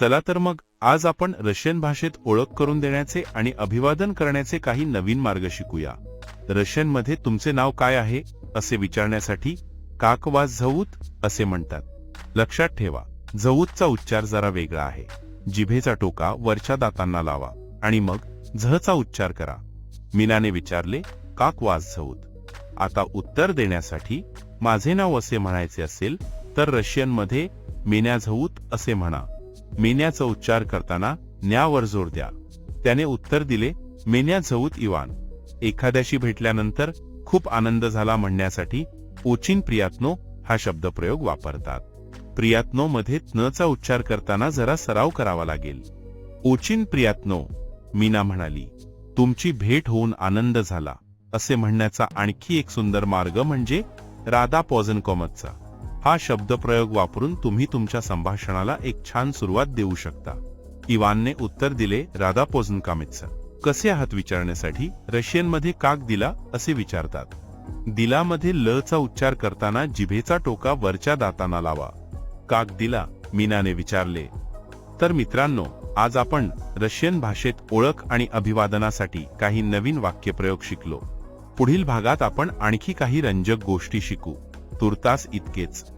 चला तर मग आज आपण रशियन भाषेत ओळख करून देण्याचे आणि अभिवादन करण्याचे काही नवीन मार्ग शिकूया. रशियनमध्ये तुमचे नाव काय आहे असे विचारण्यासाठी काकवा झऊत असे म्हणतात. लक्षात ठेवा झऊतचा उच्चार जरा वेगळा आहे. जिभेचा टोका वरच्या दातांना लावा आणि मग झचा उच्चार करा. मीनाने विचारले काकवाज झऊत. आता उत्तर देण्यासाठी माझे नाव असे म्हणायचे असेल तर रशियनमध्ये मेन्या झऊत असे म्हणा. मेन्याचा उच्चार करताना न्यावर जोर द्या. त्याने उत्तर दिले मेन्या झऊत इवान. एखाद्याशी भेटल्यानंतर खूप आनंद झाला म्हणण्यासाठी ओचिन प्रियात्नो हा शब्दप्रयोग वापरतात. प्रियात्नो मध्ये नचा उच्चार करताना जरा सराव करावा लागेल. ओचिन प्रियात्नो मीना म्हणाली तुमची भेट होऊन आनंद झाला. असे म्हणण्याचा आणखी एक सुंदर मार्ग म्हणजे राधा पॉझन कॉमतचा हा शब्दप्रयोग वापरून तुम्ही तुमच्या संभाषणाला एक छान सुरुवात देऊ शकता. इवानने उत्तर दिले राधा पोझन कसे आहात विचारण्यासाठी? रशियनमध्ये काक दिला? असे विचारतात. दिलामध्ये ल चा उच्चार करताना जिभेचा टोका वरच्या दातांना लावा. काक दिला मीनाने विचारले. तर मित्रांनो आज आपण रशियन भाषेत ओळख आणि अभिवादनासाठी काही नवीन वाक्यप्रयोग शिकलो. पुढील भागात आपण आणखी काही रंजक गोष्टी शिकू. तुर्तास इतकेच.